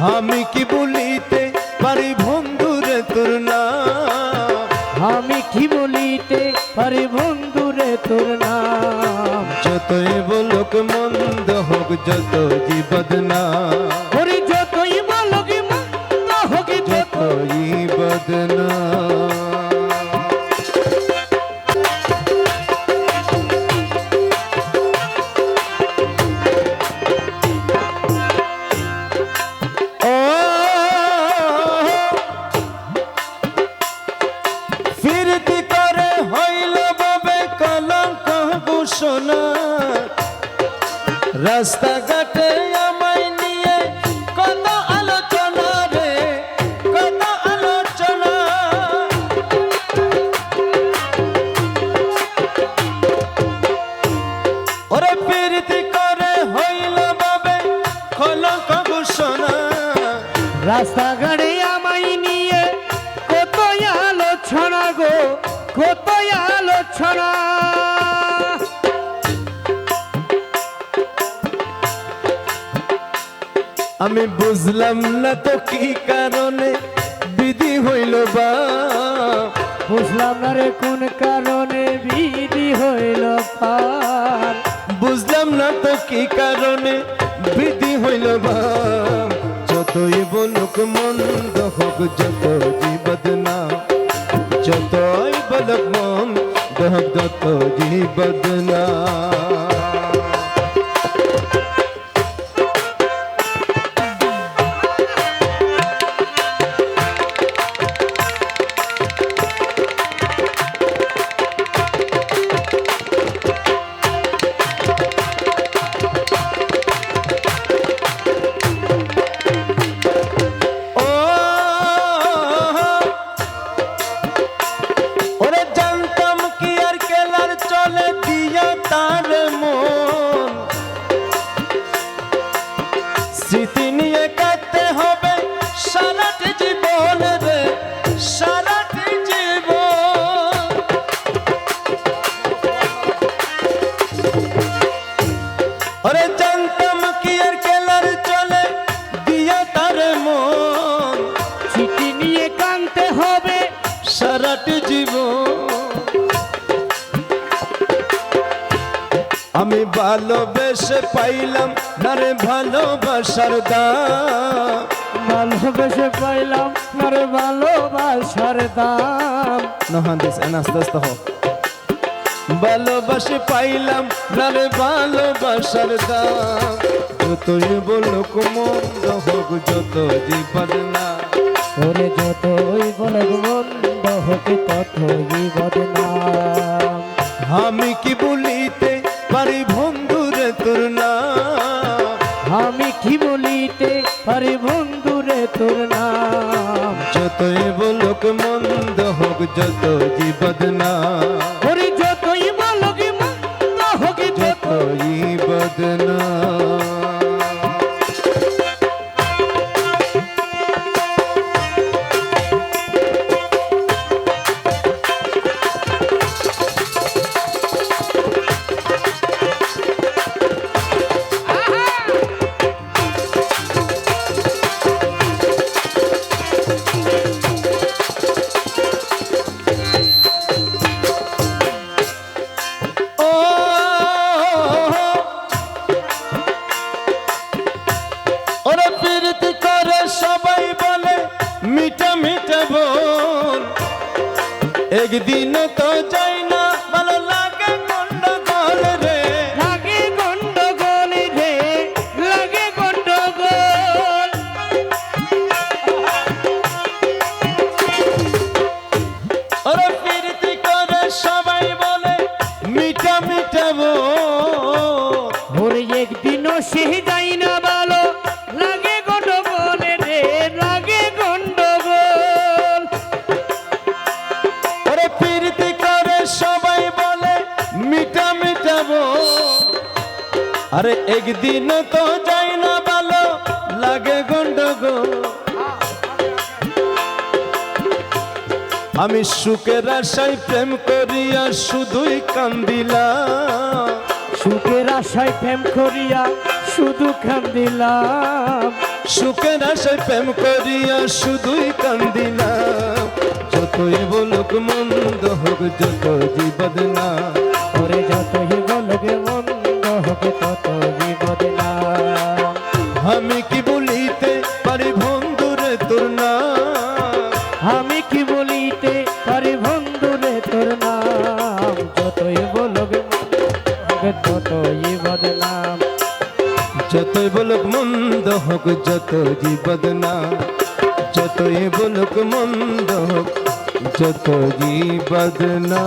আমি কি বলিতে পারি বন্ধুরে তোর নাম? আমি কি বলিতে পারি বন্ধুরে তোর নাম? যতই বলুক মন্দ হোক যত জীবদনা ওরে যতই বলগে মন্দ হোক যত যতই বদনা। রাস্তাঘাটে আমায় নিয়ে কত আলোচনা রে, কত আলোচনা। ওরে প্রীতি করে হইল বাবে কলঙ্ক ঘোষণা। রাস্তাঘাটে আমায় নিয়ে কত আলোচনা গো, কত আমি বুঝলাম না তো কি কারণে? বিধি হইল বা? বুঝলাম না রে কোন কারণে বিধি হইল পার বুঝলাম না তো কি কারণে বিধি হইল বা? যতই বলুক মন্দ হোক যত জীবদ না যতই বলুক মন হোক যত জীবদনা ও ता আমি ভালোবেসে পাইলাম না রে ভালোবাসার দাম? ভালোবেসে পাইলাম আরে ভালোবাসার দাম। নহান দিস আস্তে আস্তে হোক ভালোবাসে পাইলাম না রে ভালোবাসার দাম। যতই বলুক মন্দ হোক যত জীবন না। ওরে যতই বলে মন্দ হোকে ততই বদনাম আমি কি বন্ধুরে তোর নাম। আমি কি বলিতে পারি বন্ধুরে তোর নাম? যতই বলুক মন্দ হোক যত জীবদনা একদিন তো যাই না ভালো লাগে গন্ডগোল রে। লাগে গন্ডগোল রে লাগে গন্ডগোল। ওরে প্রীতি করে সবাই বলে মিঠা বল ওরে একদিনও সে যাই না আরে একদিন তো যাই না ভালো লাগে গন্ডগোল। আমি সুখের আশায় প্রেম করিয়া শুধুই কান্দিলা সুখের আশায় প্রেম করিয়া শুধু কান্দিলাম। সুখের আশায় প্রেম করিয়া শুধুই কান্দিলাম। যতই বলুক মন্দ হোক যত জীবদ না। ওরে যতই যত জীবদনা যত এ বলুক মন্দ হোক যত জীবদ না।